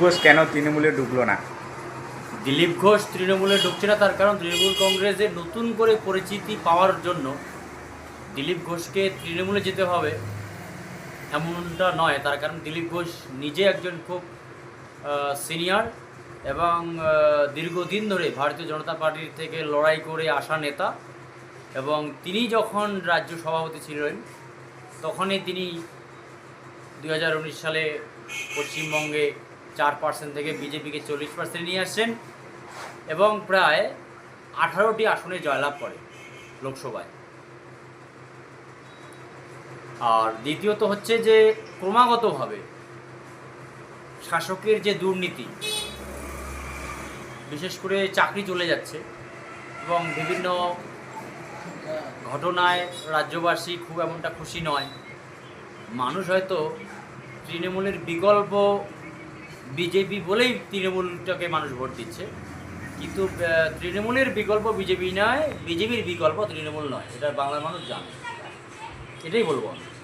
ঘোষ কেন তৃণমূলে ঢুকলো না? দিলীপ ঘোষ তৃণমূলে ঢুকছে না, তার কারণ তৃণমূল কংগ্রেসে নতুন করে পরিচিতি পাওয়ার জন্য দিলীপ ঘোষকে তৃণমূলে যেতে হবে এমনটা নয়। তার কারণ দিলীপ ঘোষ নিজে একজন খুব সিনিয়র এবং দীর্ঘদিন ধরে ভারতীয় জনতা পার্টির থেকে লড়াই করে আসা নেতা এবং তিনি যখন রাজ্য সভাপতি ছিলেন, তখনই তিনি দু হাজার উনিশ সালে পশ্চিমবঙ্গে চার পার্সেন্ট থেকে বিজেপিকে চল্লিশ পার্সেন্ট নিয়ে আসছেন এবং প্রায় আঠারোটি আসনে জয়লাভ করে লোকসভায়। আর দ্বিতীয়ত হচ্ছে যে ক্রমাগতভাবে শাসকের যে দুর্নীতি, বিশেষ করে চাকরি চলে যাচ্ছে এবং বিভিন্ন ঘটনায় রাজ্যবাসী খুব এমনটা খুশি নয়। মানুষ হয়তো তৃণমূলের বিকল্প বিজেপি বলেই তৃণমূলটাকে মানুষ ভোট দিচ্ছে। কিন্তু তৃণমূলের বিকল্প বিজেপি নয়, বিজেপির বিকল্প তৃণমূল নয়। এটা বাংলার মানুষ জানে। এটাই বলব আমি।